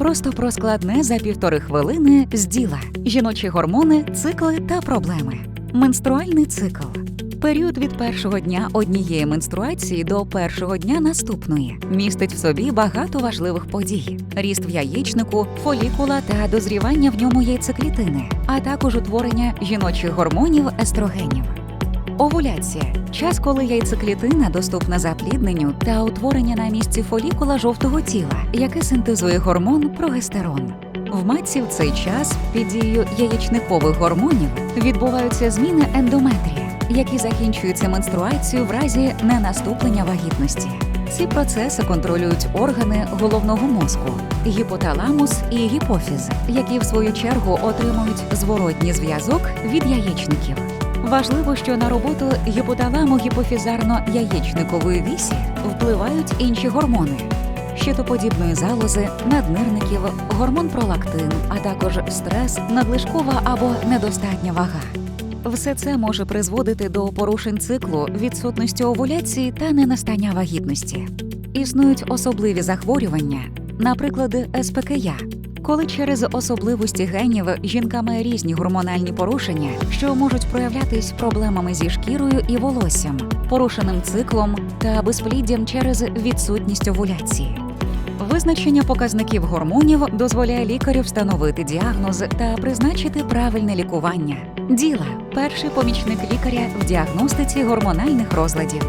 Просто про складне за півтори хвилини з діла, жіночі гормони, цикли та проблеми. Менструальний цикл. Період від першого дня однієї менструації до першого дня наступної містить в собі багато важливих подій: ріст в яєчнику, фолікула та дозрівання в ньому яйцеклітини, а також утворення жіночих гормонів естрогенів. Овуляція час, коли яйцеклітина доступна заплідненню та утворення на місці фолікула жовтого тіла, яке синтезує гормон прогестерон. В матці в цей час під дією яєчникових гормонів відбуваються зміни ендометрія, які закінчуються менструацією в разі ненаступлення вагітності. Ці процеси контролюють органи головного мозку, гіпоталамус і гіпофіз, які в свою чергу отримують зворотній зв'язок від яєчників. Важливо, що на роботу гіпоталамо-гіпофізарно-яєчникової вісі впливають інші гормони щитоподібної залози, наднирників, гормон пролактин, а також стрес, надлишкова або недостатня вага. Все це може призводити до порушень циклу, відсутності овуляції та ненастання вагітності. Існують особливі захворювання, наприклад, СПКЯ, коли через особливості генів жінка має різні гормональні порушення, що можуть проявлятись проблемами зі шкірою і волоссям, порушеним циклом та безпліддям через відсутність овуляції. Визначення показників гормонів дозволяє лікарю встановити діагноз та призначити правильне лікування. Діла перший помічник лікаря в діагностиці гормональних розладів.